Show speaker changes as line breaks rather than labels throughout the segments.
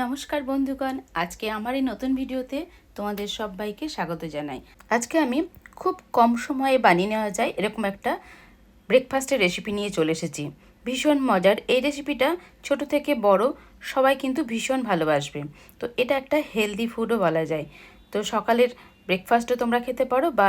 নমস্কার বন্ধুগণ, আজকে আমার এই নতুন ভিডিওতে তোমাদের সবাইকে স্বাগত জানাই। আজকে আমি খুব কম সময়ে বানিয়ে নেওয়া যায় এরকম একটা ব্রেকফাস্টের রেসিপি নিয়ে চলে এসেছি। ভীষণ মজার। এই রেসিপিটা ছোট থেকে বড় সবাই কিন্তু ভীষণ ভালোবাসবে। তো এটা একটা হেলদি ফুডও বলা যায়। তো সকালের ব্রেকফাস্টও তোমরা খেতে পারো বা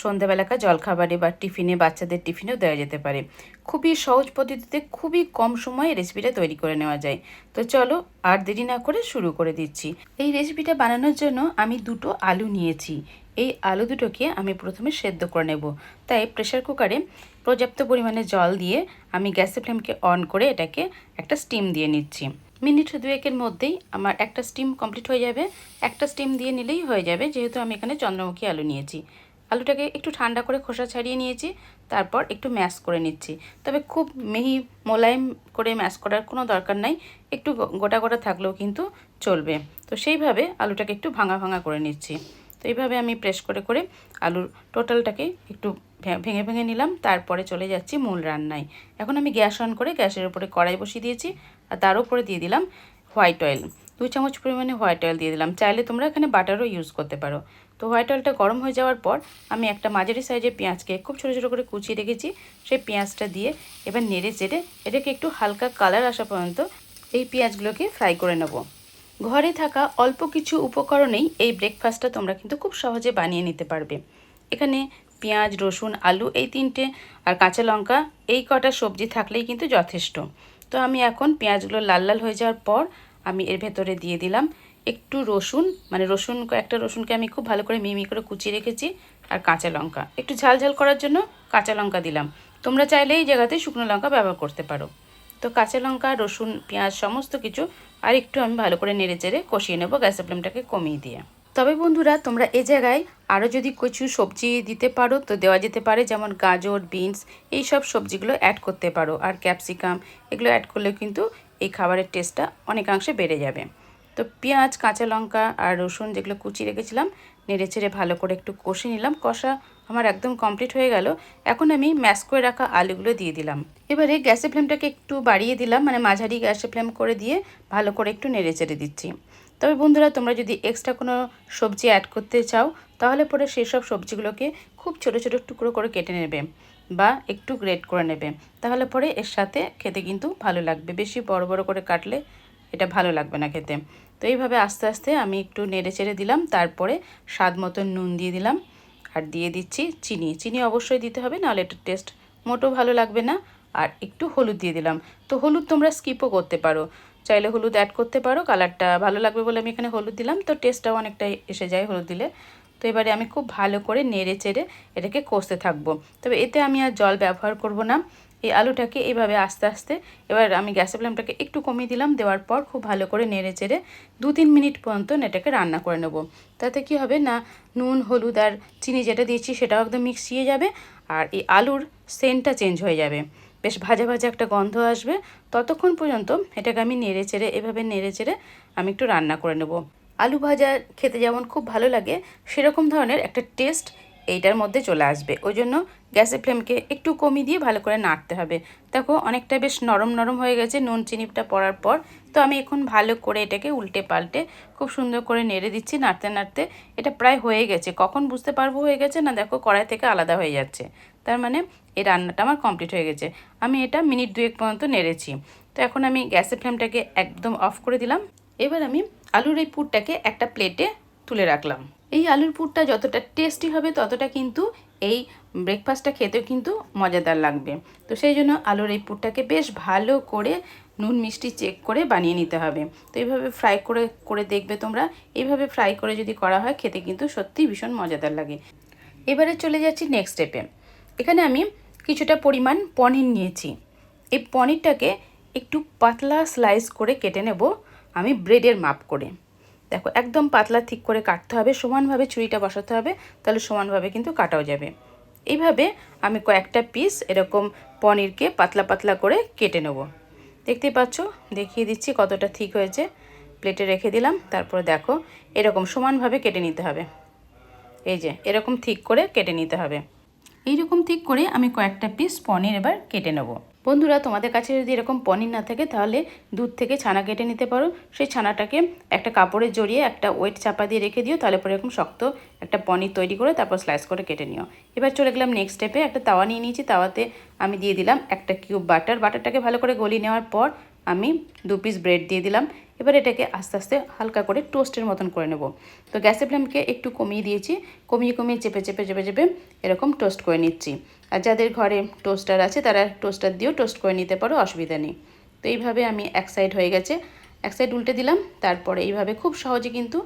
সন্ধ্যাবেলাকার জলখাবারে বা টিফিনে বাচ্চাদের টিফিনেও দেওয়া যেতে পারে। খুবই সহজ পদ্ধতিতে খুবই কম সময়ে রেসিপিটা তৈরি করে নেওয়া যায়। তো চলো আর দেরি না করে শুরু করে দিচ্ছি। এই রেসিপিটা বানানোর জন্য আমি দুটো আলু নিয়েছি। এই আলু দুটোকে আমি প্রথমে সেদ্ধ করে নেব। তাই প্রেশার কুকারে পর্যাপ্ত পরিমাণে জল দিয়ে আমি গ্যাসের ফ্লেমকে অন করে এটাকে একটা স্টিম দিয়ে নিচ্ছি। মিনিট দুয়েকের মধ্যেই আমার একটা স্টিম কমপ্লিট হয়ে যাবে। একটা স্টিম দিয়ে নিলেই হয়ে যাবে, যেহেতু আমি এখানে চন্দ্রমুখী আলু নিয়েছি। আলুটাকে একটু ঠান্ডা করে খোসা ছাড়িয়ে নিয়েছি, তারপর একটু ম্যাশ করে নিচ্ছি। তবে খুব মিহি মোলায়েম করে ম্যাশ করার কোনো দরকার নাই, একটু গোটা গোটা থাকলেও কিন্তু চলবে। তো সেইভাবে আলুটাকে একটু ভাঙা ভাঙা করে নিচ্ছি। তো এইভাবে আমি প্রেস করে করে আলুর টোটালটাকে একটু ভেঙে ভেঙে নিলাম, তারপরে চলে যাচ্ছি মূল রান্নায়। এখন আমি গ্যাস অন করে গ্যাসের উপরে কড়াই বসিয়ে দিয়েছি, আর তার উপরে দিয়ে দিলাম হোয়াইট অয়েল। দু চামচ পরিমাণে হোয়াইট অয়েল দিয়ে দিলাম। চাইলে তোমরা এখানে বাটারও ইউজ করতে পারো। তো হোয়াইট অয়েলটা গরম হয়ে যাওয়ার পর আমি একটা মাঝারি সাইজের পেঁয়াজকে খুব ছোটো ছোটো করে কুচিয়ে রেখেছি। সেই পেঁয়াজটা দিয়ে এবার নেড়ে চেড়ে এটাকে একটু হালকা কালার আসা পর্যন্ত এই পেঁয়াজগুলোকে ফ্রাই করে নেব। ঘরে থাকা অল্প কিছু উপকরণেই এই ব্রেকফাস্টটা তোমরা কিন্তু খুব সহজে বানিয়ে নিতে পারবে। এখানে পেঁয়াজ, রসুন, আলু এই তিনটে আর কাঁচা লঙ্কা এই কটা সবজি থাকলেই কিন্তু যথেষ্ট। তো আমি এখন পেঁয়াজগুলো লাল লাল হয়ে যাওয়ার পর আমি এর ভেতরে দিয়ে দিলাম একটু রসুন মানে রসুন একটা রসুনকে আমি খুব ভালো করে মিমি করে কুচিয়ে রেখেছি আর কাঁচা লঙ্কা। একটু ঝাল ঝাল করার জন্য কাঁচা লঙ্কা দিলাম। তোমরা চাইলে এই জায়গাতে শুকনো লঙ্কা ব্যবহার করতে পারো। তো কাঁচা লঙ্কা, রসুন, পেঁয়াজ সমস্ত কিছু আর একটু আমি ভালো করে নেড়ে চেড়ে কষিয়ে নেব গ্যাসের ফ্লেমটাকে কমিয়ে দিয়ে। তবে বন্ধুরা, তোমরা এ জায়গায় আরও যদি কিছু সবজি দিতে পারো, তো দেওয়া যেতে পারে যেমন গাজর, বিনস এই সব সবজিগুলো অ্যাড করতে পারো। আর ক্যাপসিকাম এগুলো অ্যাড করলে কিন্তু এই খাবারের টেস্টটা অনেকাংশে বেড়ে যাবে। তো পেঁয়াজ, কাঁচা লঙ্কা আর রসুন যেগুলো কুচি রেখেছিলাম, নেড়ে চেড়ে ভালো করে একটু কষে নিলাম। কষা আমার একদম কমপ্লিট হয়ে গেল। এখন আমি ম্যাশ করে রাখা আলুগুলো দিয়ে দিলাম। এবারে গ্যাসের ফ্লেমটাকে একটু বাড়িয়ে দিলাম মানে মাঝারি গ্যাসের ফ্লেম করে দিয়ে ভালো করে একটু নেড়ে চেড়ে দিচ্ছি। তবে বন্ধুরা, তোমরা যদি এক্সট্রা কোনো সবজি অ্যাড করতে চাও, তাহলে পরে সেই সব সবজিগুলোকে খুব ছোটো ছোটো টুকরো করে কেটে নেবে। বা একটু গ্রেট করে নেবে। তাহলে পরে এর সাথে খেতে কিন্তু ভালো লাগবে। বেশি বড় বড় করে কাটলে এটা ভালো লাগবে না খেতে। তো এইভাবে আস্তে আস্তে আমি একটু নেড়ে চেড়ে দিলাম। তারপরে স্বাদ মতন নুন দিয়ে দিলাম। আর দিয়ে দিচ্ছি চিনি। চিনি অবশ্যই দিতে হবে, নাহলে এটা টেস্ট মোটেও ভালো লাগবে না। আর একটু হলুদ দিয়ে দিলাম। তো হলুদ তোমরা স্কিপও করতে পারো। চাইলে হলুদ অ্যাড করতে পারো। কালারটা ভালো লাগবে বলে আমি এখানে হলুদ দিলাম। তো টেস্টটাও অনেকটাই এসে যায় হলুদ দিলে। তো এবারে আমি খুব ভালো করে নেড়ে চেড়ে এটাকে কষতে থাকব। তবে এতে আমি আর জল ব্যবহার করব না। এই আলুটাকে এইভাবে আস্তে আস্তে এবার আমি গ্যাসের ফ্লেমটাকে একটু কমিয়ে দিলাম, দেওয়ার পর খুব ভালো করে নেড়ে চেড়ে দু তিন মিনিট পর্যন্ত এটাকে রান্না করে নেব। তাতে কি হবে না, নুন, হলুদ আর চিনি যেটা দিয়েছি সেটাও একদম মিক্সিয়ে যাবে আর এই আলুর সেন্টটা চেঞ্জ হয়ে যাবে। বেশ ভাজা ভাজা একটা গন্ধ আসবে। ততক্ষণ পর্যন্ত এটাকে আমি নেড়ে চেড়ে, এভাবে নেড়ে চেড়ে আমি একটু রান্না করে নেব। আলু ভাজা খেতে যেমন খুব ভালো লাগে, সেরকম ধরনের একটা টেস্ট এইটার মধ্যে চলে আসবে। ওই জন্য গ্যাসের ফ্লেমকে একটু কমিয়ে দিয়ে ভালো করে নাড়তে হবে। দেখো, অনেকটা বেশ নরম নরম হয়ে গেছে নুন চিনিটা পড়ার পর। তো আমি এখন ভালো করে এটাকে উল্টে পাল্টে খুব সুন্দর করে নেড়ে দিচ্ছি নাড়তে নাড়তে। এটা প্রায় হয়ে গেছে। কখন বুঝতে পারব হয়ে গেছে না দেখো, কড়াই থেকে আলাদা হয়ে যাচ্ছে। তার মানে এই রান্নাটা আমার কমপ্লিট হয়ে গেছে। আমি এটা মিনিট দুয়েক পর্যন্ত নেড়েছি। তো এখন আমি গ্যাসের ফ্লেমটাকে একদম অফ করে দিলাম। এবার আমি আলুর এই পুরটাকে একটা প্লেটে তুলে রাখলাম। এই আলুর পুরটা যতটা টেস্টি হবে, ততটা কিন্তু এই ব্রেকফাস্টটা খেতেও কিন্তু মজাদার লাগবে। তো সেই জন্য আলুর এই পুরটাকে বেশ ভালো করে নুন মিষ্টি চেক করে বানিয়ে নিতে হবে। তো এইভাবে ফ্রাই করে করে দেখবে তোমরা। এইভাবে ফ্রাই করে যদি করা হয়, খেতে কিন্তু সত্যিই ভীষণ মজাদার লাগে। এবারে চলে যাচ্ছি নেক্সট স্টেপে এখানে আমি কিছুটা পরিমাণ পনির নিয়েছি। এই পনিরটাকে একটু পাতলা স্লাইস করে কেটে নেব। আমি ব্রেডের মাপ করে। দেখো, একদম পাতলা ঠিক করে কাটতে হবে, সমানভাবে ছুরিটা বসাতে হবে, তাহলে সমানভাবে কিন্তু কাটাও যাবে। এইভাবে আমি কয়েকটা পিস এরকম পনিরকে পাতলা পাতলা করে কেটে নেব। দেখতে পাচ্ছ? দেখিয়ে দিচ্ছি কতটা ঠিক হয়েছে। প্লেটে রেখে দিলাম, তারপর দেখো, এরকম সমানভাবে কেটে নিতে হবে। এই যে, এরকম ঠিক করে কেটে নিতে হবে। এইরকম ঠিক করে আমি কয়েকটা পিস পনির এবার কেটে নেব। বন্ধুরা, তোমাদের কাছে যদি এরকম পনির না থাকে, তাহলে দুধ থেকে ছানা কেটে নিতে পারো। সেই ছানাটাকে একটা কাপড়ে জড়িয়ে একটা ওয়েট চাপা দিয়ে রেখে দিও, তাহলে পরে এরকম শক্ত একটা পনির তৈরি করে তারপর স্লাইস করে কেটে নিও। এবার চলে গেলাম নেক্সট স্টেপে একটা তাওয়া নিয়ে নিয়েছি। তাওয়াতে আমি দিয়ে দিলাম একটা কিউব বাটার বাটারটাকে ভালো করে গলিয়ে নেওয়ার পর আমি দু পিস ব্রেড দিয়ে দিলাম। এবার এটাকে আস্তে আস্তে হালকা করে টোস্টের মতন করে নেব। তো গ্যাসের ফ্লেমকে একটু কমিয়ে দিয়েছি। কমিয়ে কমিয়ে চেপে চেপে চেপে চেপে এরকম টোস্ট করে নিচ্ছি। আর যাদের ঘরে টোস্টার আছে, তারা টোস্টার দিয়েও টোস্ট করে নিতে পারো, অসুবিধা নেই। তো এইভাবে আমি এক সাইড হয়ে গেছে। এক সাইড উল্টে দিলাম। তারপরে এইভাবে খুব সহজে কিন্তু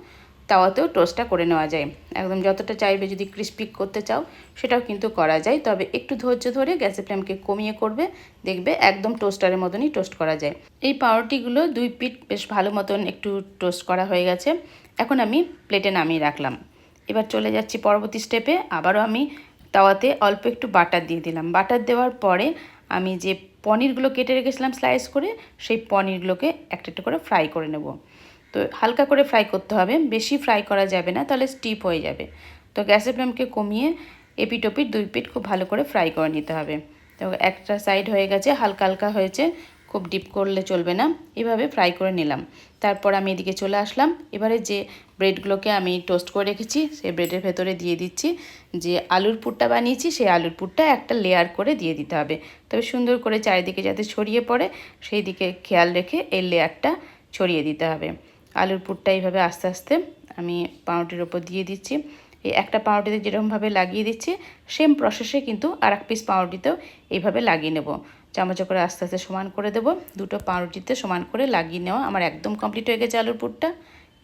তাওয়াতেও টোস্টটা করে নেওয়া যায়। একদম যতটা চাইবে যদি ক্রিস্পি করতে চাও, সেটাও কিন্তু করা যায়। তবে একটু ধৈর্য ধরে গ্যাসের ফ্লেমকে কমিয়ে করবে, দেখবে একদম টোস্টারের মতনই টোস্ট করা যায়। এই পাউরুটিগুলো দুই পিট বেশ ভালো মতন একটু টোস্ট করা হয়ে গেছে। এখন আমি প্লেটে নামিয়ে রাখলাম। এবার চলে যাচ্ছি পরবর্তী স্টেপে আবারও আমি তাওয়াতে অল্প একটু বাটার দিয়ে দিলাম। বাটার দেওয়ার পরে আমি যে পনিরগুলো কেটে রেখেছিলাম স্লাইস করে, সেই পনিরগুলোকে একটা একটা করে ফ্রাই করে নেব। তো হালকা করে ফ্রাই করতে হবে। বেশি ফ্রাই করা যাবে না, তাহলে স্টিপ হয়ে যাবে। তো গ্যাসের ফ্লেমকে কমিয়ে এপিট ওপিট দুই পিট খুব ভালো করে ফ্রাই করে নিতে হবে। তো একটা সাইড হয়ে গেছে, হালকা হালকা হয়েছে, খুব ডিপ করলে চলবে না। এভাবে ফ্রাই করে নিলাম। তারপর আমি এদিকে চলে আসলাম। এবারে যে ব্রেডগুলোকে আমি টোস্ট করে রেখেছি, সেই ব্রেডের ভেতরে দিয়ে দিচ্ছি। যে আলুর পুরটা বানিয়েছি, সেই আলুর পুরটা একটা লেয়ার করে দিয়ে দিতে হবে। তবে সুন্দর করে চারিদিকে যাতে ছড়িয়ে পড়ে, সেই দিকে খেয়াল রেখে এই লেয়ারটা ছড়িয়ে দিতে হবে। আলুর পুরটা এইভাবে আস্তে আস্তে আমি পাউরুটির ওপর দিয়ে দিচ্ছি। এই একটা পাউরুটিতে যেরকমভাবে লাগিয়ে দিচ্ছি সেম প্রসেসে কিন্তু আর এক পিস পাউরুটিতেও এইভাবে লাগিয়ে নেব। চামচ করে আস্তে আস্তে সমান করে দেব। দুটো পাউরুটিতে সমান করে লাগিয়ে নেওয়া আমার একদম কমপ্লিট হয়ে গেছে আলুর পুরটা।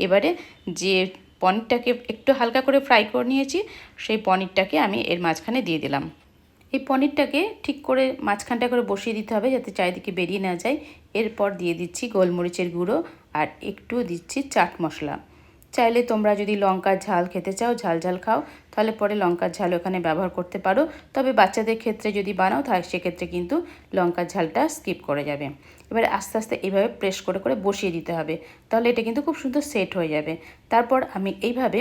এবারে যে পনিরটাকে একটু হালকা করে ফ্রাই করে নিয়েছি, সেই পনিরটাকে আমি এর মাঝখানে দিয়ে দিলাম। এই পনিরটাকে ঠিক করে মাঝখানটা করে বসিয়ে দিতে হবে যাতে চারিদিকে বেরিয়ে না যায়। এরপর দিয়ে দিচ্ছি গোলমরিচের গুঁড়ো। আর একটু দিচ্ছি চাট মশলা। চাইলে তোমরা যদি লঙ্কার ঝাল খেতে চাও, ঝাল ঝাল খাও, তাহলে পরে লঙ্কার ঝাল ওখানে ব্যবহার করতে পারো। তবে বাচ্চাদের ক্ষেত্রে যদি বানাও, তাহলে সেক্ষেত্রে কিন্তু লঙ্কার ঝালটা স্কিপ করে যাবে। এবারে আস্তে আস্তে এইভাবে প্রেস করে করে বসিয়ে দিতে হবে। তাহলে এটা কিন্তু খুব সুন্দর সেট হয়ে যাবে। তারপর আমি এইভাবে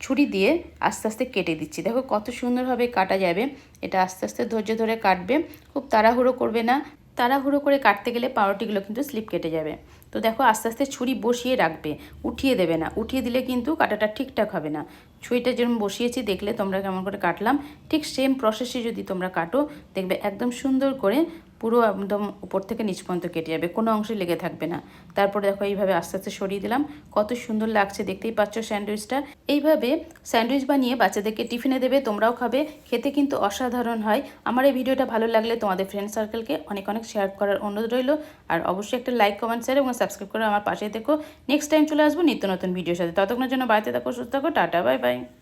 ছুরি দিয়ে আস্তে আস্তে কেটে দিচ্ছি। দেখো কত সুন্দরভাবে কাটা যাবে। এটা আস্তে আস্তে ধৈর্য ধরে কাটবে। খুব তাড়াহুড়ো করবে না। তাড়াহুড়ো করে কাটতে গেলে পাউরুটিগুলো কিন্তু স্লিপ কেটে যাবে। তো দেখো আস্তে আস্তে ছুরি বসিয়ে রাখবে, উঠিয়ে দেবে না। উঠিয়ে দিলে কিন্তু কাটাটা ঠিকঠাক হবে না। ছুরিটা যেরকম বসিয়েছি, দেখলে তোমরা কেমন করে কাটলাম। ঠিক সেম প্রসেসে যদি তোমরা কাটো, দেখবে একদম সুন্দর করে পুরো একদম উপর থেকে নিচ পর্যন্ত কেটে যাবে, কোনো অংশে লেগে থাকবে না। তারপরে দেখো এইভাবে আস্তে আস্তে সরিয়ে দিলাম, কত সুন্দর লাগছে, দেখতেই পাচ্ছ স্যান্ডউইচটা। এইভাবে স্যান্ডউইচ বানিয়ে বাচ্চাদেরকে টিফিনে দেবে, তোমরাও খাবে, খেতে কিন্তু অসাধারণ হয়। আমার এই ভিডিওটা ভালো লাগলে তোমাদের ফ্রেন্ড সার্কেলকে অনেক অনেক শেয়ার করার অনুরোধ রইল। আর অবশ্যই একটা লাইক কমেন্ট শেয়ার এবং সাবস্ক্রাইব করে আমার পাশে দেখো নেক্সট টাইম চলে আসব নিত্য নতুন ভিডিওর সাথে। ততক্ষণের জন্য বাড়িতে থাকো, সুস্থ থাকো, টাটা বাই বাই